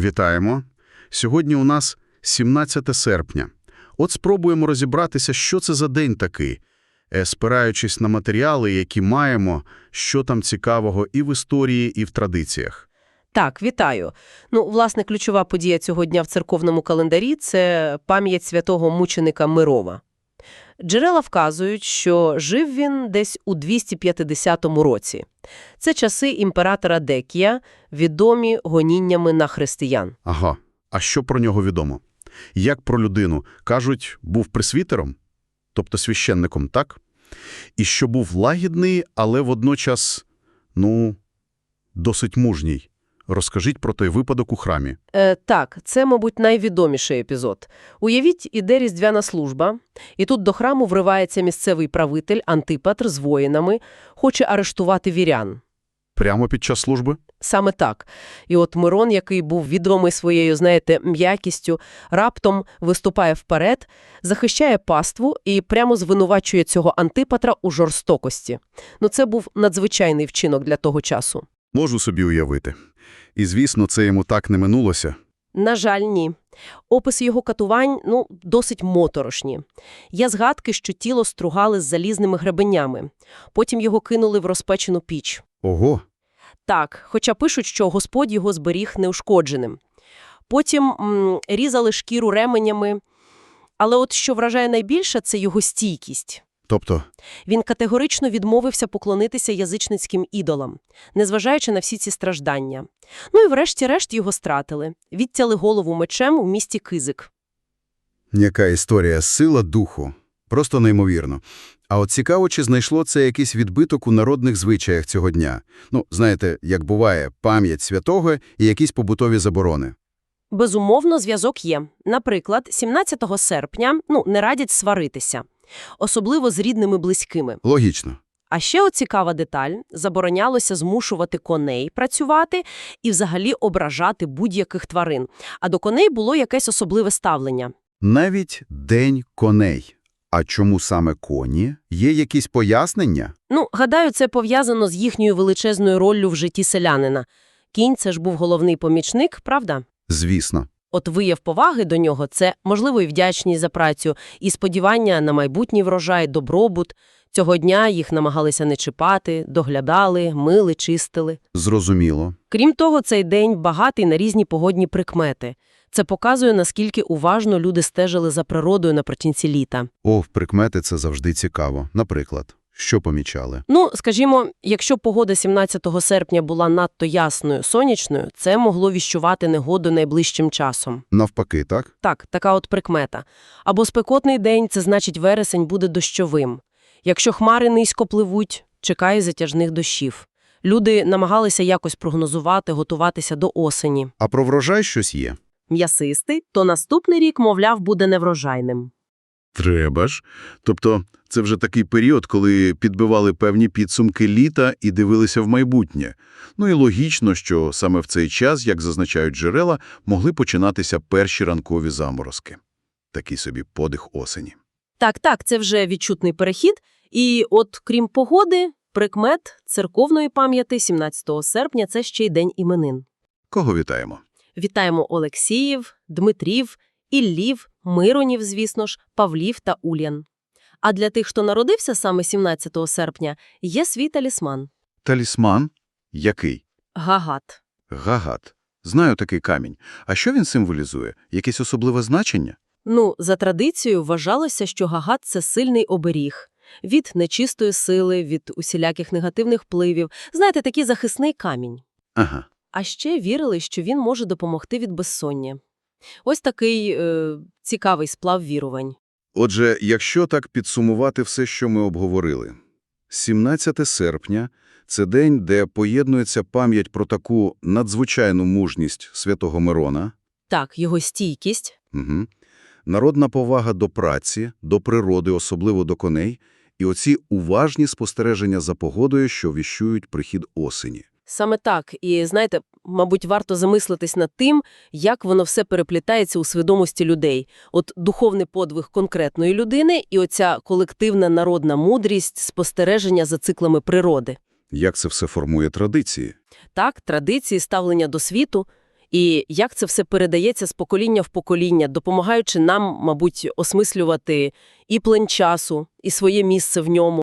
Вітаємо. Сьогодні у нас 17 серпня. От спробуємо розібратися, що це за день такий, е, спираючись на матеріали, які маємо, що там цікавого і в історії, і в традиціях. Так, вітаю. Ну, власне, ключова подія цього дня в церковному календарі – це пам'ять святого мученика Мирова. Джерела вказують, що жив він десь у 250 році. Це часи імператора Декія, відомі гоніннями на християн. Ага. А що про нього відомо? Як про людину? Кажуть, був пресвітером, тобто священником, так? І що був лагідний, але водночас, ну, досить мужній. Розкажіть про той випадок у храмі. Е, так, це, мабуть, найвідоміший епізод. Уявіть, іде різдвяна служба, і тут до храму вривається місцевий правитель Антипатр з воїнами, хоче арештувати вірян. Прямо під час служби? Саме так. І от Мирон, який був відомий своєю, знаєте, м'якістю, раптом виступає вперед, захищає паству і прямо звинувачує цього антипатра у жорстокості. Ну, це був надзвичайний вчинок для того часу. Можу собі уявити. І, звісно, це йому так не минулося. На жаль, ні. Описи його катувань, ну, досить моторошні. Є згадки, що тіло стругали з залізними гребенями. Потім його кинули в розпечену піч. Ого! Так, хоча пишуть, що Господь його зберіг неушкодженим. Потім м, різали шкіру ременями. Але от що вражає найбільше – це його стійкість. Тобто, Він категорично відмовився поклонитися язичницьким ідолам, незважаючи на всі ці страждання. Ну і врешті-решт його стратили. Відтяли голову мечем у місті Кизик. Яка історія сила духу. Просто неймовірно. А от цікаво, чи знайшло це якийсь відбиток у народних звичаях цього дня. Ну, знаєте, як буває, пам'ять святого і якісь побутові заборони. Безумовно, зв'язок є. Наприклад, 17 серпня ну, не радять сваритися. Особливо з рідними близькими. Логічно. А ще от цікава деталь – заборонялося змушувати коней працювати і взагалі ображати будь-яких тварин. А до коней було якесь особливе ставлення. Навіть День коней. А чому саме коні? Є якісь пояснення? Ну, гадаю, це пов'язано з їхньою величезною роллю в житті селянина. Кінь – це ж був головний помічник, правда? Звісно. От вияв поваги до нього – це, можливо, і вдячність за працю, і сподівання на майбутній врожай, добробут. Цього дня їх намагалися не чіпати, доглядали, мили, чистили. Зрозуміло. Крім того, цей день багатий на різні погодні прикмети. Це показує, наскільки уважно люди стежили за природою наприкінці літа. О, прикмети – це завжди цікаво. Наприклад, що помічали? Ну, скажімо, якщо погода 17 серпня була надто ясною, сонячною, це могло віщувати негоду найближчим часом. Навпаки, так? Так, така от прикмета. Або спекотний день – це значить вересень буде дощовим. Якщо хмари низько пливуть, чекає затяжних дощів. Люди намагалися якось прогнозувати, готуватися до осені. А про врожай щось є? М'ясистий, то наступний рік, мовляв, буде неврожайним. Треба ж. Тобто, це вже такий період, коли підбивали певні підсумки літа і дивилися в майбутнє. Ну і логічно, що саме в цей час, як зазначають джерела, могли починатися перші ранкові заморозки. Такий собі подих осені. Так, так, це вже відчутний перехід. І от, крім погоди, прикмет церковної пам'яті 17 серпня – це ще й день іменин. Кого вітаємо? Вітаємо Олексіїв, Дмитрів, Іллів, Миронів, звісно ж, Павлів та Ульян. А для тих, хто народився саме 17 серпня, є свій талісман Талісман? Який? – Гагат. Гагат. Знаю такий камінь. А що він символізує? Якесь особливе значення? Ну, за традицією вважалося, що Гагат – це сильний оберіг. Від нечистої сили, від усіляких негативних впливів. Знаєте, такий захисний камінь. Ага. А ще вірили, що він може допомогти від безсоння. Ось такий е, цікавий сплав вірувань. Отже, якщо так підсумувати все, що ми обговорили. 17 серпня – це день, де поєднується пам'ять про таку надзвичайну мужність святого Мирона, Так, його стійкість. угу. народна повага до праці, до природи, особливо до коней, і оці уважні спостереження за погодою, що віщують прихід осені. Саме так. І, знаєте, мабуть, варто замислитись над тим, як воно все переплітається у свідомості людей. От духовний подвиг конкретної людини і оця колективна народна мудрість спостереження за циклами природи. Як це все формує традиції? Так, традиції ставлення до світу. І як це все передається з покоління в покоління, допомагаючи нам, мабуть, осмислювати і плин часу, і своє місце в ньому.